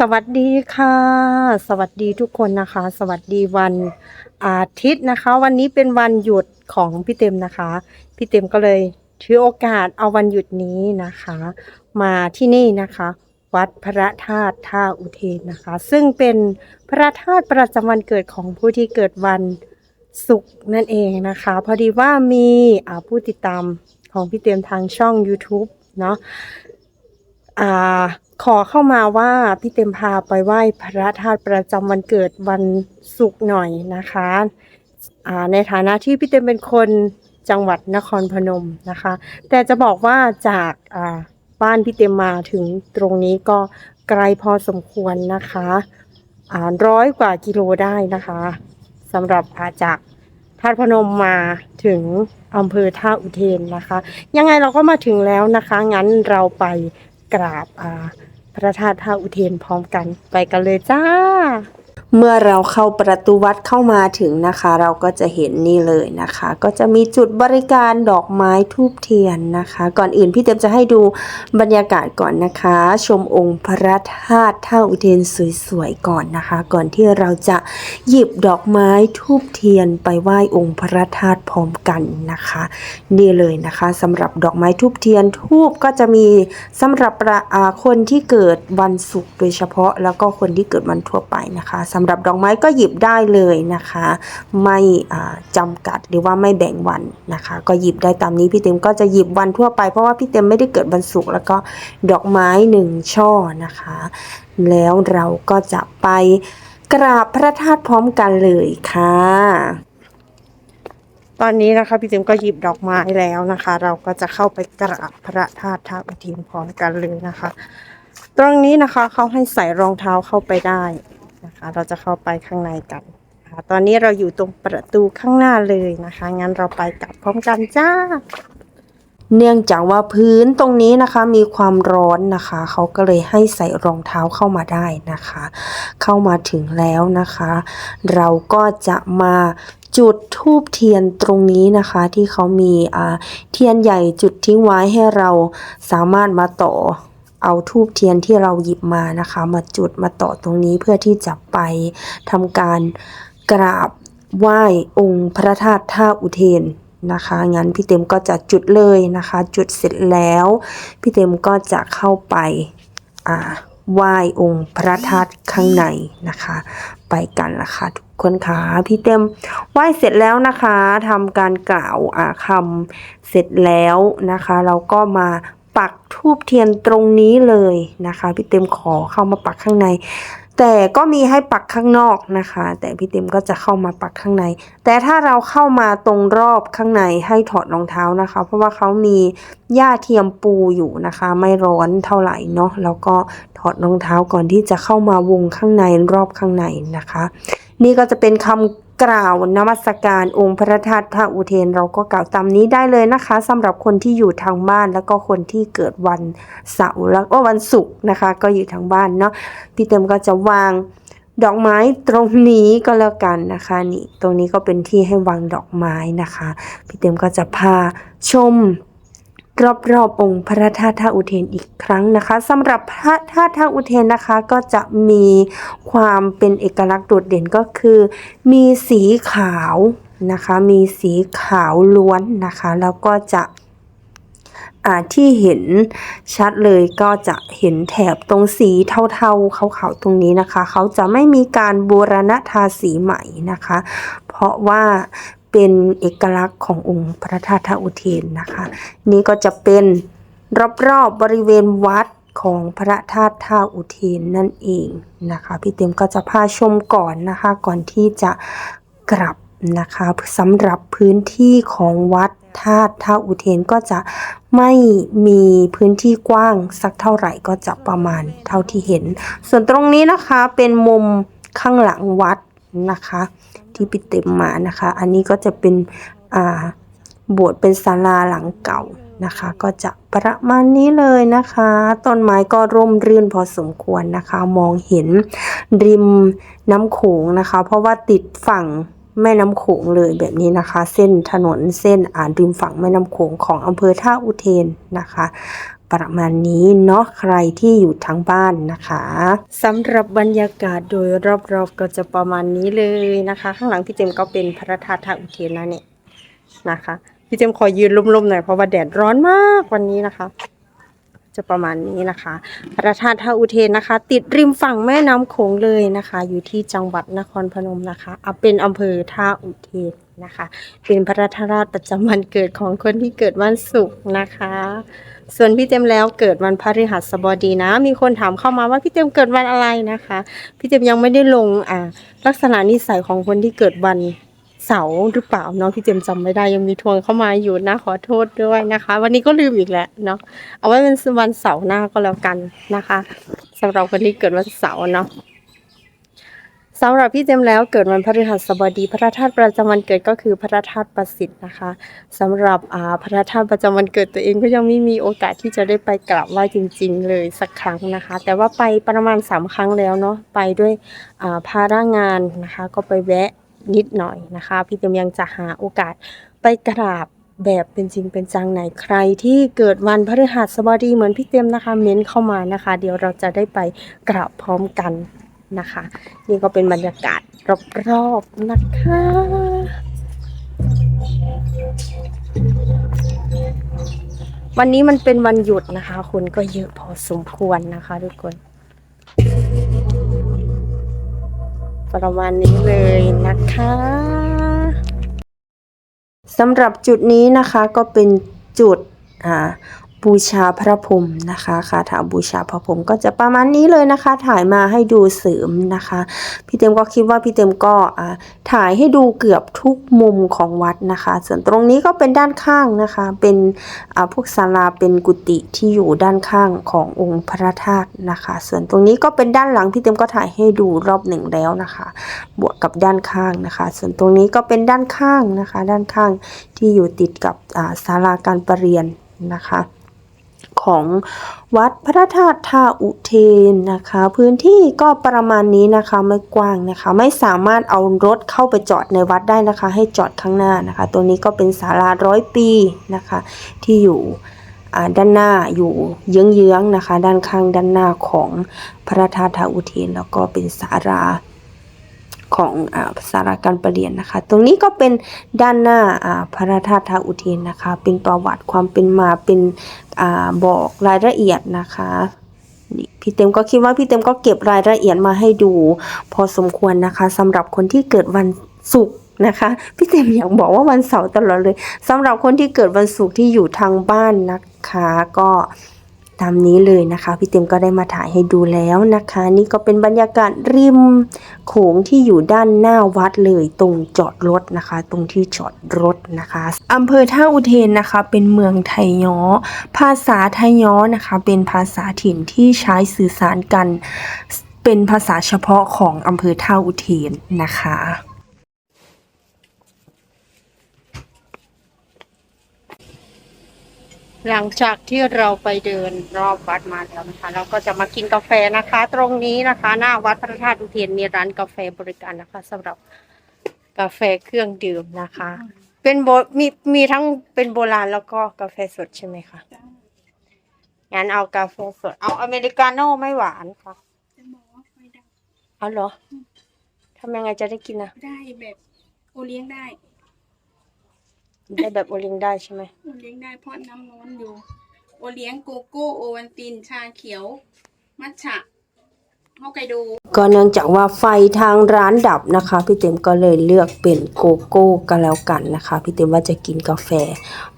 สวัสดีค่ะ สวัสดีทุกคนนะคะ สวัสดีวันอาทิตย์นะคะ วันนี้เป็นวันหยุดของพี่เต็มนะคะ พี่เต็มก็เลยถือโอกาสเอาวันหยุดนี้นะคะ มาที่นี่นะคะ วัดพระธาตุท่าอุเทนนะคะ ซึ่งเป็นพระธาตุประจำวันเกิดของผู้ที่เกิดวันศุกร์นั่นเองนะคะ พอดีว่ามีผู้ติดตามของพี่เต็มทางช่อง YouTube เนาะอ่า ขอเข้ามาว่าพี่เต็มพาไปไหว้พระธาตุประจำวันเกิดวันศุกร์หน่อยนะคะในฐานะที่พี่เต็มเป็นคนจังหวัดนครพนมนะคะ แต่จะบอกว่าจากบ้านพี่เต็มมาถึงตรงนี้ก็ไกลพอสมควรนะคะร้อยกว่ากิโลได้นะคะสำหรับอาจากธาตุพนมมาถึงอำเภอท่าอุเทนนะคะ ยังไงเราก็มาถึงแล้วนะคะ งั้นเราไป กราบพระธาตุท่าอุเทนพร้อมกันไปกันเลยจ้า เมื่อเราเข้าประตูวัดเข้ามาถึงนะคะ เราก็จะเห็นนี่เลยนะคะ ก็จะมีจุดบริการดอกไม้ทูบเทียนนะคะ ก่อนอื่นพี่เต็มจะให้ดูบรรยากาศก่อนนะคะ ชมองค์พระธาตุท่าอุเทนสวยๆก่อนนะคะ ก่อนที่เราจะหยิบดอกไม้ทูบเทียนไปไหว้องค์พระธาตุพร้อมกันนะคะ นี่เลยนะคะสำหรับดอกไม้ทูบเทียนทูบก็จะมีสำหรับประคนที่เกิดวันศุกร์โดยเฉพาะแล้วก็คนที่เกิดวันทั่วไปนะคะสำหรับดอกไม้ก็หยิบได้เลยนะคะ ไม่จำกัดหรือว่าไม่แบ่งวันนะคะ ก็หยิบได้ตามนี้พี่เต็มก็จะหยิบวันทั่วไปเพราะว่าพี่เต็มไม่ได้เกิดวันศุกร์แล้วก็ดอกไม้หนึ่งช่อนะคะ แล้วเราก็จะไปกราบพระธาตุพร้อมกันเลยค่ะ ตอนนี้นะคะพี่เจมก็หยิบดอกไม้แล้วนะคะ เราก็จะเข้าไปกราบพระธาตุท่าอุเทนพร้อมกันเลยนะคะ ตรงนี้นะคะเขาให้ใส่รองเท้าเข้าไปได้ นะคะเราจะเข้าไปข้างในกันนะคะตอนนี้เราอยู่ตรงประตูข้างหน้าเลยนะคะ งั้นเราไปกับพร้อมกันจ้า เนื่องจากว่าพื้นตรงนี้นะคะมีความร้อนนะคะ เขาก็เลยให้ใส่รองเท้าเข้ามาได้นะคะ เข้ามาถึงแล้วนะคะ เราก็จะมาจุดทูบเทียนตรงนี้นะคะที่เขามีเทียนใหญ่จุดทิ้งไว้ให้เราสามารถมาต่อ เอาทูบเทียนที่เราหยิบมานะคะ มาจุดมาต่อตรงนี้เพื่อที่จะไปทำการกราบไหว้องค์พระธาตุท่าอุเทนนะคะ งั้นพี่เต็มก็จะจุดเลยนะคะ จุดเสร็จแล้ว พี่เต็มก็จะเข้าไปอ่าไหว้องค์พระธาตุข้างในนะคะ ไปกันละค่ะทุกคนค่ะพี่เต็มไหว้เสร็จแล้วนะคะทำการกล่าวอาคำเสร็จแล้วนะคะ เราก็มา ปักทูบเทียนตรงนี้เลยนะคะ พี่เต็มขอเข้ามาปักข้างใน แต่ก็มีให้ปักข้างนอกนะคะ แต่พี่เต็มก็จะเข้ามาปักข้างใน แต่ถ้าเราเข้ามาตรงรอบข้างในให้ถอดรองเท้านะคะ เพราะว่าเขามีหญ้าเทียมปูอยู่นะคะ ไม่ร้อนเท่าไหร่เนาะแล้วก็ถอดรองเท้าก่อนที่จะเข้ามาวงข้างในรอบข้างในนะคะ นี่ก็จะเป็นคำ กล่าวนมัสการองค์พระธาตุพระอุเทนเราก็กล่าวตามนี้ได้เลยนะคะสำหรับคนที่อยู่ทางบ้านแล้วก็คนที่เกิดวันเสาร์แล้วก็วันศุกร์นะคะ ก็อยู่ทางบ้านเนาะพี่เต็มก็จะวางดอกไม้ตรงนี้ก็แล้วกันนะคะนี่ตรงนี้ก็เป็นที่ให้วางดอกไม้นะคะ พี่เต็มก็จะพาชม รอบๆองค์พระธาตุท่าอุเทนอีกครั้งนะคะสำหรับพระธาตุท่าอุเทนนะคะก็จะมีความเป็นเอกลักษณ์โดดเด่นก็คือ มีสีขาวนะคะ มีสีขาวล้วนนะคะ แล้วก็จะที่เห็นชัดเลยก็จะเห็นแถบตรงสีเทาๆขาวๆตรงนี้นะคะ เขาจะไม่มีการบูรณะทาสีใหม่นะคะ เพราะว่า เป็นเอกลักษณ์ขององค์พระธาตุท่าอุเทนนะคะ นี่ก็จะเป็นรอบๆบริเวณวัดของพระธาตุท่าอุเทนนั่นเองนะคะ พี่เต็มก็จะพาชมก่อนนะคะ ก่อนที่จะกลับนะคะสำหรับพื้นที่ของวัดธาตุท่าอุเทนก็จะไม่มีพื้นที่กว้างสักเท่าไหร่ก็จะประมาณเท่าที่เห็น ส่วนตรงนี้นะคะเป็นมุมข้างหลังวัดนะคะ ที่พี่เต็มมานะคะ อันนี้ก็จะเป็นโบสถ์เป็นศาลาหลังเก่านะคะ ก็จะประมาณนี้เลยนะคะต้นไม้ก็ร่มรื่นพอสมควรนะคะ มองเห็นริมน้ำโขงนะคะ เพราะว่าติดฝั่งแม่น้ำโขงเลยแบบนี้นะคะ เส้นถนนเส้นอ่านริมฝั่งแม่น้ำโขงของอำเภอท่าอุเทนนะคะ ประมาณนี้เนาะใครที่อยู่ทางบ้านนะคะสำหรับบรรยากาศโดยรอบๆก็จะประมาณนี้เลยนะคะ ข้างหลังพี่เจมก็เป็นพระธาตุท่าอุเทนนะเนี่ยนะคะพี่เจมขอยืนร่มๆหน่อยเพราะว่าแดดร้อนมากวันนี้นะคะ จะประมาณนี้นะคะพระธาตุท่าอุเทนนะคะ ติดริมฝั่งแม่น้ำโขงเลยนะคะ อยู่ที่จังหวัดนครพนมนะคะเอาเป็นอำเภอท่าอุเทนนะคะ เป็นพระราชราชประจำวันเกิดของคนที่เกิดวันศุกร์นะคะ ส่วนพี่เจมแล้วเกิดวันพฤหัสบดีนะ มีคนถามเข้ามาว่าพี่เจมเกิดวันอะไรนะคะ พี่เจมยังไม่ได้ลงอ่าลักษณะนิสัยของคนที่เกิดวันเสาร์หรือเปล่าเนาะพี่เจมส์จำไม่ได้ยังมีทวงเข้ามาอยู่นะขอโทษด้วยนะคะ วันนี้ก็ลืมอีกแล้วเนาะเอาไว้เป็นวันเสาร์หน้าก็แล้วกันนะคะสำหรับคนที่เกิดวันเสาร์เนาะ สำหรับพี่เจมแล้วเกิดวันพฤหัสบดี พระธาตุประจำวันเกิดก็คือพระธาตุประสิทธิ์นะคะสำหรับอ่าพระธาตุประจำวันเกิดตัวเองก็ยังไม่มีโอกาสที่จะได้ไปกราบไหว้จริง ๆ เลยสักครั้งนะคะ แต่ว่าไปประมาณสามครั้งแล้วเนาะไปด้วยอ่าภาระงานนะคะ ก็ไปแวะนิดหน่อยนะคะ พี่เจมยังจะหาโอกาสไปกราบแบบเป็นจริงเป็นจังไหนใครที่เกิดวันพฤหัสบดีเหมือนพี่เจมนะคะ เม้นเข้ามานะคะ เดี๋ยวเราจะได้ไปกราบพร้อมกัน นะคะ นี่ก็เป็นบรรยากาศรอบๆนะคะวันนี้มันเป็นวันหยุดนะคะ คนก็เยอะพอสมควรนะคะ ทุกคน ประมาณนี้เลยนะคะสำหรับจุดนี้นะคะก็เป็นจุดอ่า บูชาพระพรหมนะคะคาถาบูชาพระพรหมก็จะประมาณนี้เลยนะคะ ถ่ายมาให้ดูเสริมนะคะ พี่เต็มก็คิดว่าพี่เต็มก็ถ่ายให้ดูเกือบทุกมุมของวัดนะคะ ส่วนตรงนี้ก็เป็นด้านข้างนะคะ เป็นพวกศาลาเป็นกุฏิที่อยู่ด้านข้างขององค์พระธาตุนะคะ ส่วนตรงนี้ก็เป็นด้านหลังพี่เต็มก็ถ่ายให้ดูรอบหนึ่งแล้วนะคะ บวกกับด้านข้างนะคะ ส่วนตรงนี้ก็เป็นด้านข้างนะคะ ด้านข้างที่อยู่ติดกับศาลาการประเรียนนะคะ ของวัดพระธาตุท่าอุเทนนะคะ พื้นที่ก็ประมาณนี้นะคะไม่กว้างนะคะ ไม่สามารถเอารถเข้าไปจอดในวัดได้นะคะ ให้จอดข้างหน้านะคะ ตัวนี้ก็เป็นศาลาร้อยปีนะคะ ที่อยู่ด้านหน้าอยู่เยื้องๆนะคะ ด้านข้างด้านหน้าของพระธาตุท่าอุเทนแล้วก็เป็นศาลา ของอสาราการประเรียนนะคะ ตรงนี้ก็เป็นด้านหน้าพระธาตุทาอุเทนนะคะ เป็นประวัติความเป็นมาเป็นอบอกรายละเอียดนะคะพี่เต็มก็คิดว่าพี่เต็มก็เก็บรายละเอียดมาให้ดู พอสมควรนะคะสำหรับคนที่เกิดวันศุกร์นะคะพี่เต็มอยากบอกว่าวันเสาร์ตลอดเลยสำหรับคนที่เกิดวันศุกร์ที่อยู่ทางบ้านนะคะ ก็ ตามนี้เลยนะคะ พี่เต็มก็ได้มาถ่ายให้ดูแล้วนะคะ นี่ก็เป็นบรรยากาศริมโขงที่อยู่ด้านหน้าวัดเลยตรงจอดรถนะคะ ตรงที่จอดรถนะคะอำเภอท่าอุเทนนะคะ เป็นเมืองไทยย้อ ภาษาไทยย้อนะคะ เป็นภาษาถิ่นที่ใช้สื่อสารกัน เป็นภาษาเฉพาะของอำเภอท่าอุเทนนะคะ หลังจากที่เราไปเดินรอบวัดมาแล้วนะคะ เราก็จะมากินกาแฟนะคะ ตรงนี้นะคะ หน้าวัดพระธาตุอุเทนมีร้านกาแฟบริการนะคะสำหรับกาแฟเครื่องดื่มนะคะ เป็นโบมีมีทั้งเป็นโบราณแล้วก็กาแฟสดใช่ไหมคะงั้นเอากาแฟสดเอาอเมริกาโน่ไม่หวานค่ะจะบอกว่าไม่ได้เอาเหรอทำยังไงจะได้กินนะได้แบบโอเลี้ยงได้ ได้แบบโอลิงได้ใช่ไหมโอเลี้ยงได้เพราะน้ำร้อนอยู่ โอเลี้ยงโกโก้โอวันติน ชาเขียว มัทฉะฮอกไกโดก็เนื่องจากว่าไฟทางร้านดับนะคะ พี่เต็มก็เลยเลือกเป็นโกโก้ก็แล้วกันนะคะ พี่เต็มว่าจะกินกาแฟ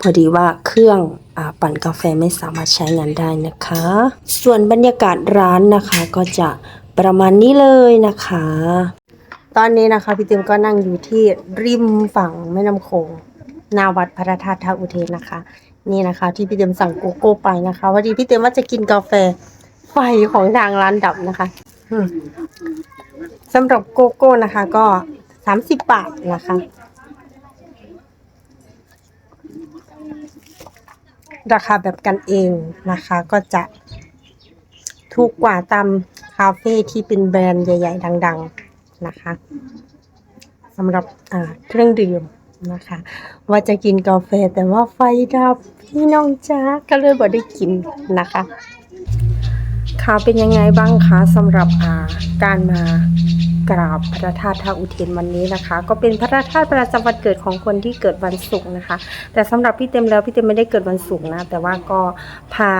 พอดีว่าเครื่องอาปั่นกาแฟไม่สามารถใช้งานได้นะคะ ส่วนบรรยากาศร้านนะคะก็จะประมาณนี้เลยนะคะ ตอนนี้นะคะพี่เต็มก็นั่งอยู่ที่ริมฝั่งแม่น้ำโขงห นาวัดพระธาตุท่าอุเทนนะคะ นี่นะคะ ที่พี่เต็มสั่งโกโก้ไปนะคะพอดีพี่เต็มว่าจะกินกาแฟไฟของทางร้านดับนะคะสำหรับโกโก้นะคะ ก็สามสิบบาทนะคะ ราคาแบบกันเองนะคะ ก็จะถูกกว่าตามคาเฟ่ที่เป็นแบรนด์ใหญ่ ๆ ดัง ๆ นะคะสำหรับเครื่องดื่ม นะคะ ว่าจะกินกาแฟแต่ว่าไฟดับพี่น้องจ้าก็เลยบ่ได้กินนะคะค่ะเป็นยังไงบ้างคะสำหรับอาการมา กราบพระธาตุท่าอุเทนวันนี้นะคะ ก็เป็นพระธาตุประจำวันเกิดของคนที่เกิดวันศุกร์นะคะ แต่สำหรับพี่เต็มแล้วพี่เต็มไม่ได้เกิดวันศุกร์นะ แต่ว่าก็พา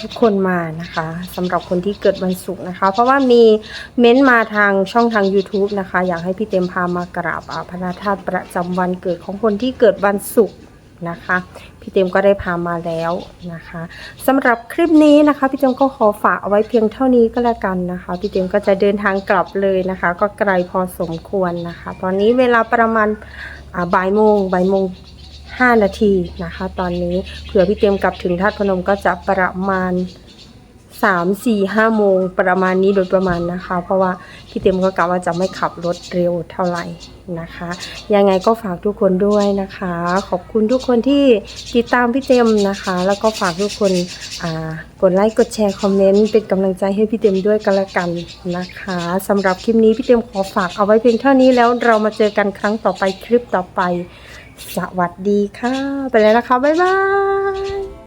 ทุกคนมานะคะสำหรับคนที่เกิดวันศุกร์นะคะ เพราะว่ามีเม้นต์มาทางช่องทาง YouTube นะคะ อยากให้พี่เต็มพามากราบอ่าพระธาตุประจำวันเกิดของคนที่เกิดวันศุกร์ นะคะ พี่เต็มก็ได้พามาแล้วนะคะสำหรับคลิปนี้นะคะ พี่เต็มก็ขอฝากเอาไว้เพียงเท่านี้ก็แล้วกันนะคะ พี่เต็มก็จะเดินทางกลับเลยนะคะ ก็ไกลพอสมควรนะคะ ตอนนี้เวลาประมาณบ่ายโมงบ่ายโมงห้านาทีนะคะ ตอนนี้เผื่อพี่เต็มกลับถึงธาพนมก็จะประมาณ สามสี่ห้าโมงประมาณนี้โดยประมาณนะคะ เพราะว่าพี่เต็มก็กะว่าจะไม่ขับรถเร็วเท่าไหร่นะคะ ยังไงก็ฝากทุกคนด้วยนะคะ ขอบคุณทุกคนที่ติดตามพี่เต็มนะคะ แล้วก็ฝากทุกคนกดไลค์กดแชร์คอมเมนต์เป็นกำลังใจให้พี่เต็มด้วยกันละกันนะคะสำหรับคลิปนี้พี่เต็มขอฝากเอาไว้เพียงเท่านี้แล้วเรามาเจอกันครั้งต่อไปคลิปต่อไป สวัสดีค่ะ ไปแล้วนะคะบ๊ายบาย